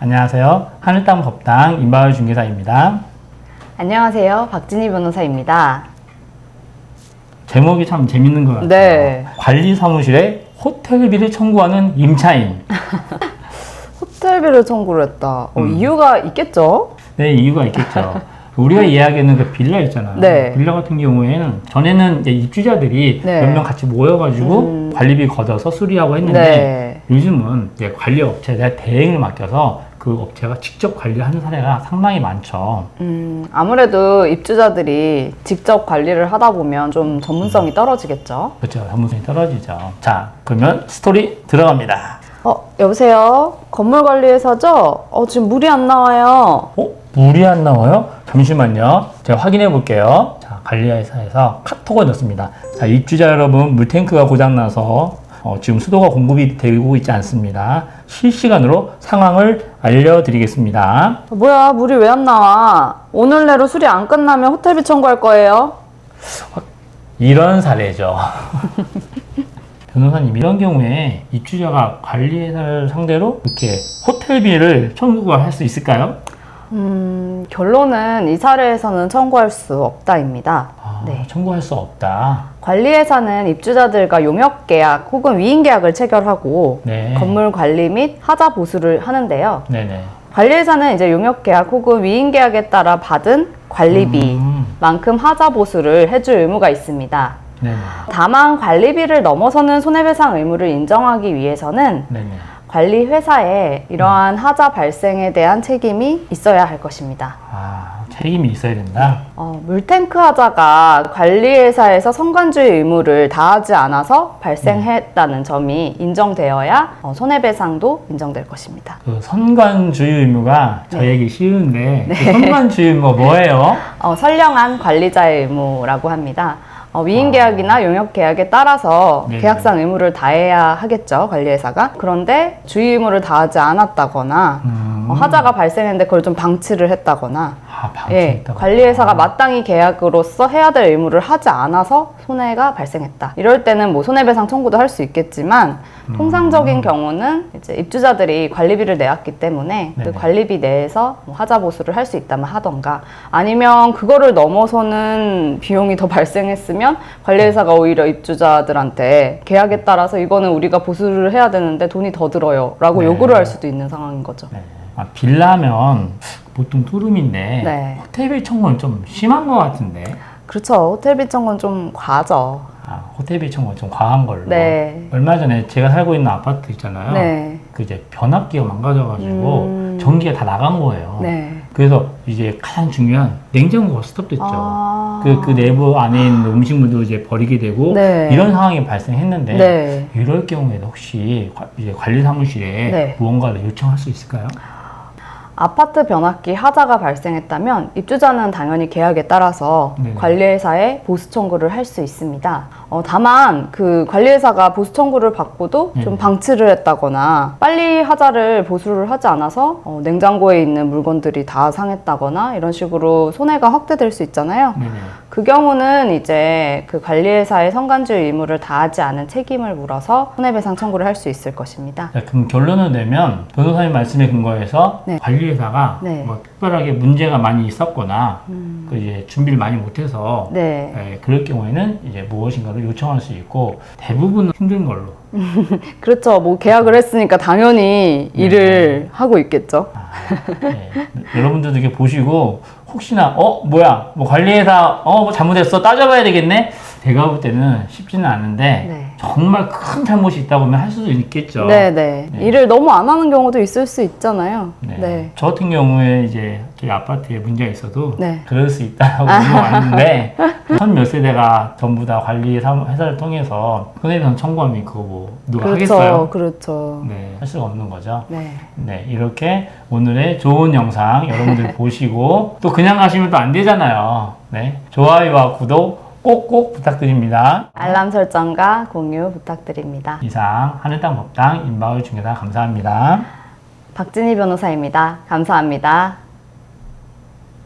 안녕하세요. 하늘땅 법당 임바울 중개사입니다. 안녕하세요. 박진희 변호사입니다. 제목이 참 재밌는 것 같아요. 네. 관리 사무실에 호텔비를 청구하는 임차인. 호텔비를 청구를 했다. 어, 음. 이유가 있겠죠? 네, 이유가 있겠죠. 우리가 이야기하는 그 빌라 있잖아요. 네. 빌라 같은 경우에는 전에는 이제 입주자들이 네. 몇명 같이 모여가지고 음. 관리비 걷어서 수리하고 했는데 네. 요즘은 이제 관리 업체에 대행을 맡겨서 그 업체가 직접 관리하는 사례가 상당히 많죠. 음, 아무래도 입주자들이 직접 관리를 하다 보면 좀 전문성이 떨어지겠죠? 그렇죠. 전문성이 떨어지죠. 자, 그러면 스토리 들어갑니다. 어, 여보세요? 건물 관리회사죠? 어, 지금 물이 안 나와요. 어? 물이 안 나와요? 잠시만요. 제가 확인해 볼게요. 자, 관리회사에서 카톡을 넣습니다. 자, 입주자 여러분, 물탱크가 고장나서 어, 지금 수도가 공급이 되고 있지 않습니다. 실시간으로 상황을 알려드리겠습니다. 어, 뭐야, 물이 왜 안 나와? 오늘 내로 수리 안 끝나면 호텔비 청구할 거예요? 이런 사례죠. 변호사님, 이런 경우에 입주자가 관리회사를 상대로 이렇게 호텔비를 청구할 수 있을까요? 음, 결론은 이 사례에서는 청구할 수 없다입니다. 아, 네. 청구할 수 없다. 관리회사는 입주자들과 용역 계약 혹은 위임 계약을 체결하고 네. 건물 관리 및 하자 보수를 하는데요. 네네. 관리회사는 이제 용역 계약 혹은 위임 계약에 따라 받은 관리비만큼 음, 하자 보수를 해줄 의무가 있습니다. 네네. 다만 관리비를 넘어서는 손해배상 의무를 인정하기 위해서는 네네. 관리 회사에 이러한 하자 발생에 대한 책임이 있어야 할 것입니다. 아, 책임이 있어야 된다. 어, 물탱크 하자가 관리회사에서 성관주의 의무를 다하지 않아서 발생했다는 점이 인정되어야 어, 손해배상도 인정될 것입니다. 그 선관주의 의무가 저에게 쉬운데 그 선관주의 의무가 뭐예요? 어, 선량한 관리자의 의무라고 합니다. 어, 위임 계약이나 용역 계약에 따라서 네. 계약상 의무를 다해야 하겠죠, 관리회사가. 그런데 주의 의무를 다하지 않았다거나 음, 어, 하자가 발생했는데 그걸 좀 방치를 했다거나 아, 예. 관리회사가 마땅히 계약으로서 해야 될 의무를 하지 않아서 손해가 발생했다. 이럴 때는 뭐 손해배상 청구도 할 수 있겠지만 음. 통상적인 경우는 이제 입주자들이 관리비를 내왔기 때문에 그 네네. 관리비 내에서 뭐 하자 보수를 할 수 있다면 하던가 아니면 그거를 넘어서는 비용이 더 발생했으면 관리회사가 오히려 입주자들한테 계약에 따라서 이거는 우리가 보수를 해야 되는데 돈이 더 들어요라고 네. 요구를 할 수도 있는 상황인 거죠. 네. 아, 빌라면 보통 투룸인데 네. 호텔비 청구는 좀 심한 것 같은데. 그렇죠. 호텔비 청구는 좀 과하죠. 아, 호텔비 청구는 좀 과한 걸로. 네. 얼마 전에 제가 살고 있는 아파트 있잖아요. 네. 그 이제 변압기가 망가져가지고 음. 전기가 다 나간 거예요. 네. 그래서 이제 가장 중요한 냉장고가 스톱됐죠. 아. 그, 그 내부 안에 있는 음식물도 이제 버리게 되고 네. 이런 상황이 발생했는데 네. 이럴 경우에는 혹시 관- 이제 관리사무실에 네. 무언가를 요청할 수 있을까요? 아파트 변압기 하자가 발생했다면 입주자는 당연히 계약에 따라서 네네. 관리회사에 보수 청구를 할 수 있습니다. 어, 다만 그 관리회사가 보수 청구를 받고도 좀 네네. 방치를 했다거나 빨리 하자를 보수를 하지 않아서 어, 냉장고에 있는 물건들이 다 상했다거나 이런 식으로 손해가 확대될 수 있잖아요. 네네. 그 경우는 이제 그 관리회사의 성관주의 의무를 다하지 않은 책임을 물어서 손해배상 청구를 할 수 있을 것입니다. 자, 그럼 결론을 내면 변호사님 말씀에 근거해서 네. 관리 회사가 네. 뭐 특별하게 문제가 많이 있었거나 음. 그 이제 준비를 많이 못해서 네. 예, 그럴 경우에는 이제 무엇인가를 요청할 수 있고 대부분은 힘든 걸로 그렇죠. 뭐 계약을 했으니까 당연히 네. 일을 하고 있겠죠. 예, 여러분들도 이렇게 보시고 혹시나 어 뭐야 뭐 관리회사 어뭐 잘못했어 따져봐야 되겠네 제가 볼 때는 쉽지는 않은데 네. 정말 큰 잘못이 있다 보면 할 수도 있겠죠. 네, 네. 네. 일을 너무 안 하는 경우도 있을 수 있잖아요. 네. 네. 저 같은 경우에 이제 저희 아파트에 문제가 있어도 네. 그럴 수 있다고 물어봤는데 한 몇 세대가 전부 다 관리 사- 회사를 통해서 손해배상 청구하면 그거 뭐 누가 그렇죠. 하겠어요? 그렇죠. 네, 할 수가 없는 거죠. 네. 네, 이렇게 오늘의 좋은 영상 여러분들 보시고 또 그냥 가시면 또 안 되잖아요. 네, 좋아요와 구독 꼭꼭 부탁드립니다. 알람 설정과 공유 부탁드립니다. 이상 하늘땅 법당 임마을 중개사 감사합니다. 박진희 변호사입니다. 감사합니다.